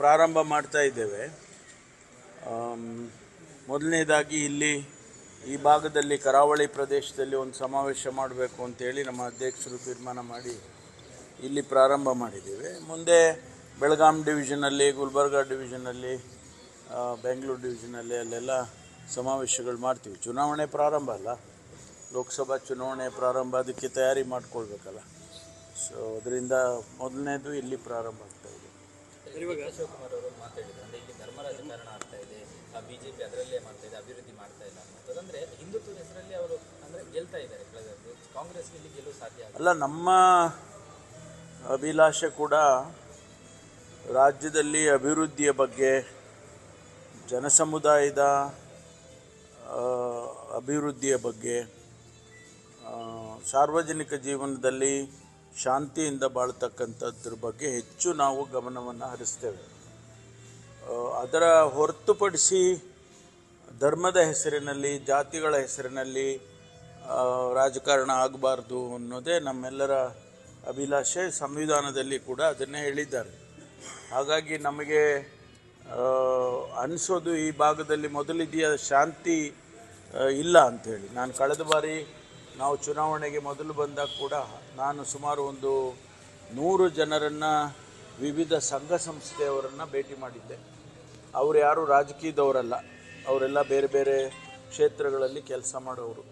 ಪ್ರಾರಂಭ ಮಾಡ್ತಾ ಇದ್ದೇವೆ. ಮೊದಲನೇದಾಗಿ ಇಲ್ಲಿ ಈ ಭಾಗದಲ್ಲಿ ಕರಾವಳಿ ಪ್ರದೇಶದಲ್ಲಿ ಒಂದು ಸಮಾವೇಶ ಮಾಡಬೇಕು ಅಂತೇಳಿ ನಮ್ಮ ಅಧ್ಯಕ್ಷರು ತೀರ್ಮಾನ ಮಾಡಿ ಇಲ್ಲಿ ಪ್ರಾರಂಭ ಮಾಡಿದ್ದೇವೆ. ಮುಂದೆ ಬೆಳಗಾಂ ಡಿವಿಷನಲ್ಲಿ, ಗುಲ್ಬರ್ಗ ಡಿವಿಷನಲ್ಲಿ ಬೆಂಗಳೂರು ಡಿವಿಷನಲ್ಲಿ ಅಲ್ಲೆಲ್ಲ ಸಮಾವೇಶಗಳು ಮಾಡ್ತೀವಿ. ಚುನಾವಣೆ ಪ್ರಾರಂಭ ಅಲ್ಲ. ಲೋಕಸಭಾ ಚುನಾವಣೆ ಪ್ರಾರಂಭ, ಅದಕ್ಕೆ ತಯಾರಿ ಮಾಡ್ಕೊಳ್ಬೇಕಲ್ಲ. ಸೊ ಅದರಿಂದ ಮೊದಲನೇದು ಇಲ್ಲಿ ಪ್ರಾರಂಭ. ಆಗ್ತಾ ಇದೆ ಶಿವಕುಮಾರ್ ಅವರು ಮಾತಾಡಿದ್ರು. ಅಂದ್ರೆ ಇಲ್ಲಿ ಧರ್ಮ ರಾಜಕಾರಣ ಆಗ್ತಾ ಇದೆ ಬಿಜೆಪಿ ಅದರಲ್ಲೇ ಮಾಡ್ತಾ ಇದೆ ಅಭಿವೃದ್ಧಿ ಮಾಡ್ತಾ ಇಲ್ಲ ಅನ್ನೋದು ಅಂದ್ರೆ ಹಿಂದುತ್ವದ ಹೆಸರಲ್ಲಿ ಅವರು ಅಂದ್ರೆ ಗೆಲ್ತಾ ಇದ್ದಾರೆ ಕಳೆದದ್ದು ಕಾಂಗ್ರೆಸ್ಗೆ ಇಲ್ಲಿ ಗೆಲುವು ಸಾಧ್ಯ ಅಲ್ಲ ನಮ್ಮ ಅಭಿಲಾಷೆ ಕೂಡ ರಾಜ್ಯದಲ್ಲಿ ಅಭಿವೃದ್ಧಿಯ ಬಗ್ಗೆ ಜನಸಮುದಾಯದ ಆ, ಅಭಿವೃದ್ಧಿಯ ಬಗ್ಗೆ ಆ, ಸಾರ್ವಜನಿಕ ಜೀವನದಲ್ಲಿ ಶಾಂತಿಯಿಂದ ಬಾಳ್ತಕ್ಕಂಥದ್ರ ಬಗ್ಗೆ ಹೆಚ್ಚು ನಾವು ಗಮನವನ್ನು ಹರಿಸ್ತೇವೆ. ಅದರ ಹೊರತುಪಡಿಸಿ ಧರ್ಮದ ಹೆಸರಿನಲ್ಲಿ, ಜಾತಿಗಳ ಹೆಸರಿನಲ್ಲಿ ರಾಜಕಾರಣ ಆಗಬಾರ್ದು ಅನ್ನೋದೇ ನಮ್ಮೆಲ್ಲರ ಅಭಿಲಾಷೆ. ಸಂವಿಧಾನದಲ್ಲಿ ಕೂಡ ಅದನ್ನೇ ಹೇಳಿದ್ದಾರೆ. ಹಾಗಾಗಿ ನಮಗೆ ಅನಿಸೋದು ಈ ಭಾಗದಲ್ಲಿ ಮೊದಲಿದೆಯ ಶಾಂತಿ ಇಲ್ಲ ಅಂಥೇಳಿ ನಾನು ಕಳೆದ ಬಾರಿ ನಾವು ಚುನಾವಣೆಗೆ ಮೊದಲು ಬಂದಾಗ ಕೂಡ ನಾನು ಸುಮಾರು ಒಂದು ನೂರು ಜನರನ್ನು ವಿವಿಧ ಸಂಘ ಸಂಸ್ಥೆಯವರನ್ನು ಭೇಟಿ ಮಾಡಿದ್ದೆ. ಅವರು ಯಾರು ರಾಜಕೀಯದವರಲ್ಲ. ಅವರೆಲ್ಲ ಬೇರೆ ಬೇರೆ ಕ್ಷೇತ್ರಗಳಲ್ಲಿ ಕೆಲಸ ಮಾಡೋರು.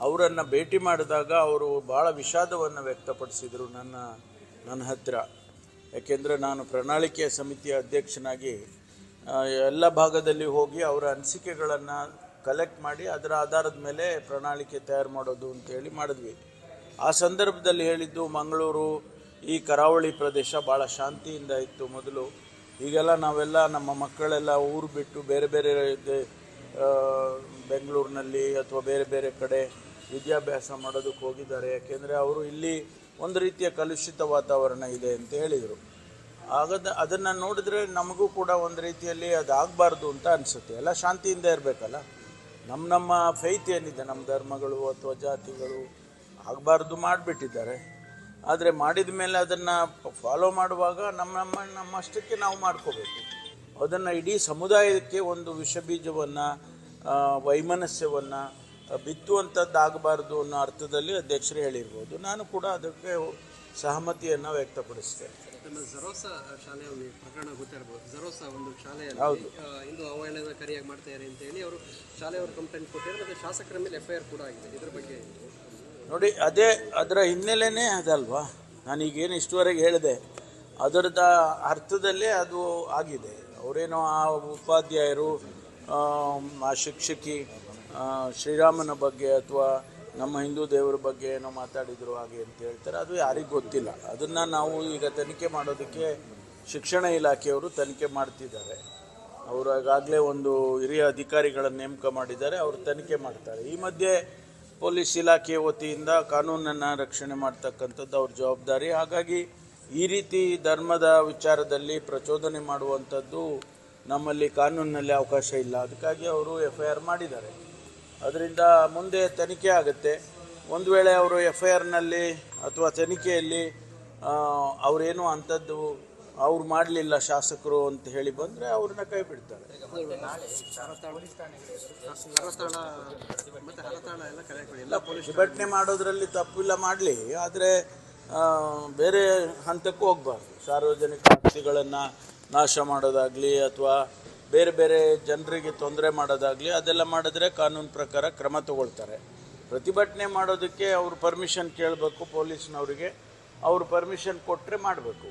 ಅವರನ್ನು ಭೇಟಿ ಮಾಡಿದಾಗ ಅವರು ಭಾಳ ವಿಷಾದವನ್ನು ವ್ಯಕ್ತಪಡಿಸಿದರು ನನ್ನ ನನ್ನ ಹತ್ತಿರ ಯಾಕೆಂದರೆ ನಾನು ಪ್ರಣಾಳಿಕೆಯ ಸಮಿತಿಯ ಅಧ್ಯಕ್ಷನಾಗಿ ಎಲ್ಲ ಭಾಗದಲ್ಲಿ ಹೋಗಿ ಅವರ ಅನಿಸಿಕೆಗಳನ್ನು ಕಲೆಕ್ಟ್ ಮಾಡಿ ಅದರ ಆಧಾರದ ಮೇಲೆ ಪ್ರಣಾಳಿಕೆ ತಯಾರು ಮಾಡೋದು ಅಂತೇಳಿ ಮಾಡಿದ್ವಿ. ಆ ಸಂದರ್ಭದಲ್ಲಿ ಹೇಳಿದ್ದು ಮಂಗಳೂರು, ಈ ಕರಾವಳಿ ಪ್ರದೇಶ ಭಾಳ ಶಾಂತಿಯಿಂದ ಇತ್ತು ಮೊದಲು. ಈಗೆಲ್ಲ ನಾವೆಲ್ಲ ನಮ್ಮ ಮಕ್ಕಳೆಲ್ಲ ಊರು ಬಿಟ್ಟು ಬೇರೆ ಬೇರೆ ಬೆಂಗಳೂರಿನಲ್ಲಿ ಅಥವಾ ಬೇರೆ ಬೇರೆ ಕಡೆ ವಿದ್ಯಾಭ್ಯಾಸ ಮಾಡೋದಕ್ಕೆ ಹೋಗಿದ್ದಾರೆ. ಯಾಕೆಂದರೆ ಅವರು ಇಲ್ಲಿ ಒಂದು ರೀತಿಯ ಕಲುಷಿತ ವಾತಾವರಣ ಇದೆ ಅಂತ ಹೇಳಿದರು. ಆಗದ, ಅದನ್ನು ನೋಡಿದ್ರೆ ನಮಗೂ ಕೂಡ ಒಂದು ರೀತಿಯಲ್ಲಿ ಅದು ಆಗಬಾರ್ದು ಅಂತ ಅನಿಸುತ್ತೆ. ಎಲ್ಲ ಶಾಂತಿಯಿಂದ ಇರಬೇಕಲ್ಲ? ನಮ್ಮ ನಮ್ಮ ಫೈತ್ ಏನಿದೆ ನಮ್ಮ ಧರ್ಮಗಳು ಅಥವಾ ಜಾತಿಗಳು ಆಗಬಾರ್ದು ಮಾಡಿಬಿಟ್ಟಿದ್ದಾರೆ. ಆದರೆ ಮಾಡಿದ ಮೇಲೆ ಅದನ್ನು ಫಾಲೋ ಮಾಡುವಾಗ ನಮ್ಮ ನಮ್ಮ ನಮ್ಮಷ್ಟಕ್ಕೆ ನಾವು ಮಾಡ್ಕೋಬೇಕು. ಅದನ್ನು ಇಡೀ ಸಮುದಾಯಕ್ಕೆ ಒಂದು ವಿಷಬೀಜವನ್ನು ವೈಮನಸ್ಯವನ್ನು ಬಿತ್ತುವಂಥದ್ದಾಗಬಾರ್ದು ಅನ್ನೋ ಅರ್ಥದಲ್ಲಿ ಅಧ್ಯಕ್ಷರು ಹೇಳಿರ್ಬೋದು. ನಾನು ಕೂಡ ಅದಕ್ಕೆ ಸಹಮತಿಯನ್ನು ವ್ಯಕ್ತಪಡಿಸ್ತೇನೆ. ನಮ್ಮ ಜರೋಸಾ ಶಾಲೆಯ ಒಂದು ಪ್ರಕರಣ ಗೊತ್ತಿರಬಹುದು. ಜರೋಸಾ ಒಂದು ಶಾಲೆಯಲ್ಲಿ. ಇಂದು ಅವಹೇಳನ ಕರಿಯಾಗಿ ಮಾಡ್ತಾ ಇದ್ದಾರೆ ಅಂತ ಹೇಳಿ ಅವರು ಶಾಲೆಯವರು ಕಂಪ್ಲೇಂಟ್ ಕೊಟ್ಟಿದ್ದಾರೆ ಮತ್ತೆ ಶಾಸಕರ ಮೇಲೆ ಎಫ್ ಐ ಆರ್ ಕೂಡ ಆಗಿದೆ. ಇದ್ರ ಬಗ್ಗೆ ನೋಡಿ ಅದೇ ಅದರ ಹಿನ್ನೆಲೆನೇ ಅದಲ್ವಾ? ನಾನೀಗೇನು ಇಷ್ಟುವರೆಗೆ ಹೇಳಿದೆ. ಅದರದ ಅರ್ಥದಲ್ಲೇ ಅದು ಆಗಿದೆ. ಅವರೇನೋ ಆ ಉಪಾಧ್ಯಾಯರು ಆ ಶಿಕ್ಷಕಿ ಶ್ರೀರಾಮನ ಬಗ್ಗೆ ಅಥವಾ ನಮ್ಮ ಹಿಂದೂ ದೇವರ ಬಗ್ಗೆ ಏನೋ ಮಾತಾಡಿದ್ರು ಹಾಗೆ ಅಂತ ಹೇಳ್ತಾರೆ. ಅದು ಯಾರಿಗೂ ಗೊತ್ತಿಲ್ಲ. ಅದನ್ನು ನಾವು ಈಗ ತನಿಖೆ ಮಾಡೋದಕ್ಕೆ ಶಿಕ್ಷಣ ಇಲಾಖೆಯವರು ತನಿಖೆ ಮಾಡ್ತಿದ್ದಾರೆ. ಅವರು ಈಗಾಗಲೇ ಒಂದು ಹಿರಿಯ ಅಧಿಕಾರಿಗಳನ್ನು ನೇಮಕ ಮಾಡಿದ್ದಾರೆ. ಅವರು ತನಿಖೆ ಮಾಡ್ತಾರೆ. ಈ ಮಧ್ಯೆ ಪೊಲೀಸ್ ಇಲಾಖೆ ವತಿಯಿಂದ ಕಾನೂನನ್ನು ರಕ್ಷಣೆ ಮಾಡ್ತಕ್ಕಂಥದ್ದು ಅವ್ರ ಜವಾಬ್ದಾರಿ. ಹಾಗಾಗಿ ಈ ರೀತಿ ಧರ್ಮದ ವಿಚಾರದಲ್ಲಿ ಪ್ರಚೋದನೆ ಮಾಡುವಂಥದ್ದು ನಮ್ಮಲ್ಲಿ ಕಾನೂನಿನಲ್ಲಿ ಅವಕಾಶ ಇಲ್ಲ. ಅದಕ್ಕಾಗಿ ಅವರು ಎಫ್ ಐ ಆರ್ ಮಾಡಿದ್ದಾರೆ. ಅದರಿಂದ ಮುಂದೆ ತನಿಖೆ ಆಗುತ್ತೆ. ಒಂದು ವೇಳೆ ಅವರು ಎಫ್ ಐ ಆರ್ನಲ್ಲಿ ಅಥವಾ ತನಿಖೆಯಲ್ಲಿ ಅವರೇನು ಅಂಥದ್ದು ಅವ್ರು ಮಾಡಲಿಲ್ಲ ಶಾಸಕರು ಅಂತ ಹೇಳಿ ಬಂದರೆ ಅವ್ರನ್ನ ಕೈ ಬಿಡ್ತಾರೆ. ಪ್ರತಿಭಟನೆ ಮಾಡೋದ್ರಲ್ಲಿ ತಪ್ಪಿಲ್ಲ ಮಾಡಲಿ, ಆದರೆ ಬೇರೆ ಹಂತಕ್ಕೂ ಹೋಗಬಾರ್ದು. ಸಾರ್ವಜನಿಕ ಆಸ್ತಿಗಳನ್ನು ನಾಶ ಮಾಡೋದಾಗಲಿ ಅಥವಾ ಬೇರೆ ಬೇರೆ ಜನರಿಗೆ ತೊಂದರೆ ಮಾಡೋದಾಗಲಿ ಅದೆಲ್ಲ ಮಾಡಿದ್ರೆ ಕಾನೂನು ಪ್ರಕಾರ ಕ್ರಮ ತಗೊಳ್ತಾರೆ. ಪ್ರತಿಭಟನೆ ಮಾಡೋದಕ್ಕೆ ಅವರು ಪರ್ಮಿಷನ್ ಕೇಳಬೇಕು ಪೊಲೀಸ್ನವರಿಗೆ, ಅವರು ಪರ್ಮಿಷನ್ ಕೊಟ್ಟರೆ ಮಾಡಬೇಕು.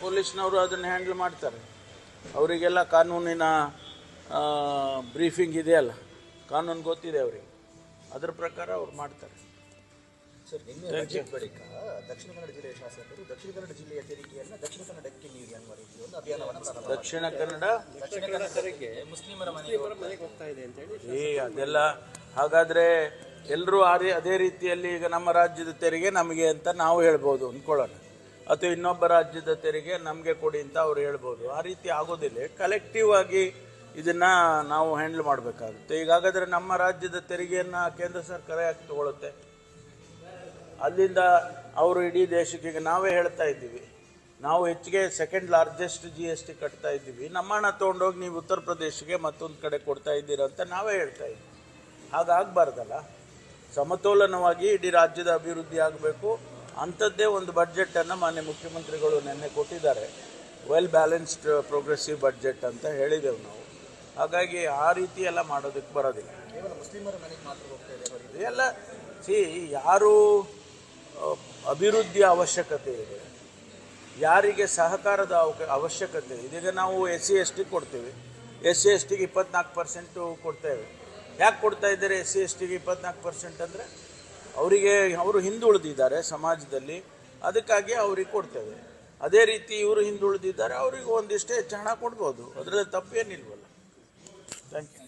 ಪೊಲೀಸ್ನವರು ಅದನ್ನು ಹ್ಯಾಂಡಲ್ ಮಾಡ್ತಾರೆ. ಅವರಿಗೆಲ್ಲ ಕಾನೂನಿನ ಬ್ರೀಫಿಂಗ್ ಇದೆಯಲ್ಲ, ಕಾನೂನು ಗೊತ್ತಿದೆ ಅವರಿಗೆ. ಅದರ ಪ್ರಕಾರ ಅವ್ರು ಮಾಡ್ತಾರೆ. ಸರ್ ನಿನ್ನೆ ಬಜೆಟ್ ಬಳಿಕ ದಕ್ಷಿಣ ಕನ್ನಡ ಜಿಲ್ಲೆಯ ಶಾಸಕರು ದಕ್ಷಿಣ ಕನ್ನಡ ಜಿಲ್ಲೆಯ ತೆರಿಗೆಯನ್ನು ದಕ್ಷಿಣ ಕನ್ನಡಕ್ಕೆ ನೀಡಿ ಅನ್ನುವ ರೀತಿಯ ಒಂದು ಅಭಿಯಾನವನ್ನು ಪ್ರಾರಂಭ ದಕ್ಷಿಣ ಕನ್ನಡ? ದಕ್ಷಿಣ ಕನ್ನಡಕ್ಕೆ ಮುಸ್ಲಿಮರ ಮನೆಗೆ ಹೋಗ್ತಾ ಇದೆ ಅಂತ ಹೇಳಿ ಏ ಅದೆಲ್ಲ ಹಾಗಾದ್ರೆ ಎಲ್ಲರೂ ಆ ರೀ ಅದೇ ರೀತಿಯಲ್ಲಿ ಈಗ ನಮ್ಮ ರಾಜ್ಯದ ತೆರಿಗೆ ನಮಗೆ ಅಂತ ನಾವು ಹೇಳ್ಬೋದು ಅಂದ್ಕೊಳ್ಳೋಣ. ಅಥವಾ ಇನ್ನೊಬ್ಬ ರಾಜ್ಯದ ತೆರಿಗೆ ನಮಗೆ ಕೊಡಿ ಅಂತ ಅವ್ರು ಹೇಳ್ಬೋದು. ಆ ರೀತಿ ಆಗೋದಿಲ್ಲ. ಕಲೆಕ್ಟಿವ್ ಆಗಿ ಇದನ್ನು ನಾವು ಹ್ಯಾಂಡಲ್ ಮಾಡಬೇಕಾಗುತ್ತೆ. ಈಗ ಹಾಗಾದರೆ ನಮ್ಮ ರಾಜ್ಯದ ತೆರಿಗೆಯನ್ನು ಕೇಂದ್ರ ಸರ್ಕಾರ ಯಾಕೆ ತಗೊಳುತ್ತೆ? ಅಲ್ಲಿಂದ ಅವರು ಇಡೀ ದೇಶಕ್ಕೆ ಈಗ ನಾವೇ ಹೇಳ್ತಾ ಇದ್ದೀವಿ. ನಾವು ಹೆಚ್ಚಿಗೆ second largest G S T ಕಟ್ತಾ ಇದ್ದೀವಿ. ನಮ್ಮ ಹಣ ತೊಗೊಂಡೋಗಿ ನೀವು ಉತ್ತರ ಪ್ರದೇಶಕ್ಕೆ ಮತ್ತೊಂದು ಕಡೆ ಕೊಡ್ತಾ ಇದ್ದೀರಾ ಅಂತ ನಾವೇ ಹೇಳ್ತಾ ಇದ್ದೀವಿ. ಹಾಗಾಗಬಾರ್ದಲ್ಲ? ಸಮತೋಲನವಾಗಿ ಇಡೀ ರಾಜ್ಯದ ಅಭಿವೃದ್ಧಿ ಆಗಬೇಕು. ಅಂಥದ್ದೇ ಒಂದು ಬಡ್ಜೆಟನ್ನು ಮಾನ್ಯ ಮುಖ್ಯಮಂತ್ರಿಗಳು ನಿನ್ನೆ ಕೊಟ್ಟಿದ್ದಾರೆ. ವೆಲ್ ಬ್ಯಾಲೆನ್ಸ್ಡ್ ಪ್ರೋಗ್ರೆಸಿವ್ ಬಡ್ಜೆಟ್ ಅಂತ ಹೇಳಿದೆವು ನಾವು. ಹಾಗಾಗಿ ಆ ರೀತಿ ಎಲ್ಲ ಮಾಡೋದಕ್ಕೆ ಬರೋದಿಲ್ಲ. ಎಲ್ಲ ಸಿ ಯಾರು ಅಭಿವೃದ್ಧಿಯ ಅವಶ್ಯಕತೆ ಇದೆ. ಯಾರಿಗೆ ಸಹಕಾರದ ಅವಶ್ಯಕತೆ ಇದೆ. ಇದೀಗ ನಾವು ಎಸ್ ಸಿ ಎಸ್ ಟಿ ಕೊಡ್ತೀವಿ. ಎಸ್ ಸಿ ಎಸ್ ಟಿಗೆ ಇಪ್ಪತ್ನಾಲ್ಕು ಪರ್ಸೆಂಟು ಕೊಡ್ತೇವೆ. ಯಾಕೆ ಕೊಡ್ತಾ ಇದ್ದಾರೆ ಎಸ್ ಸಿ ಎಸ್ ಟಿಗೆ ಇಪ್ಪತ್ನಾಲ್ಕು ಪರ್ಸೆಂಟ್ ಅಂದರೆ? ಅವರಿಗೆ ಅವರು ಹಿಂದುಳಿದಿದ್ದಾರೆ ಸಮಾಜದಲ್ಲಿ. ಅದಕ್ಕಾಗಿ ಅವ್ರಿಗೆ ಕೊಡ್ತೇವೆ. ಅದೇ ರೀತಿ ಇವರು ಹಿಂದುಳಿದಿದ್ದಾರೆ, ಅವರಿಗೆ ಒಂದಿಷ್ಟು ಹೆಚ್ಚು ಹಣ ಕೊಡ್ಬೋದು. ಅದರಲ್ಲಿ ತಪ್ಪೇನಿಲ್ವಲ್ಲ. Thank you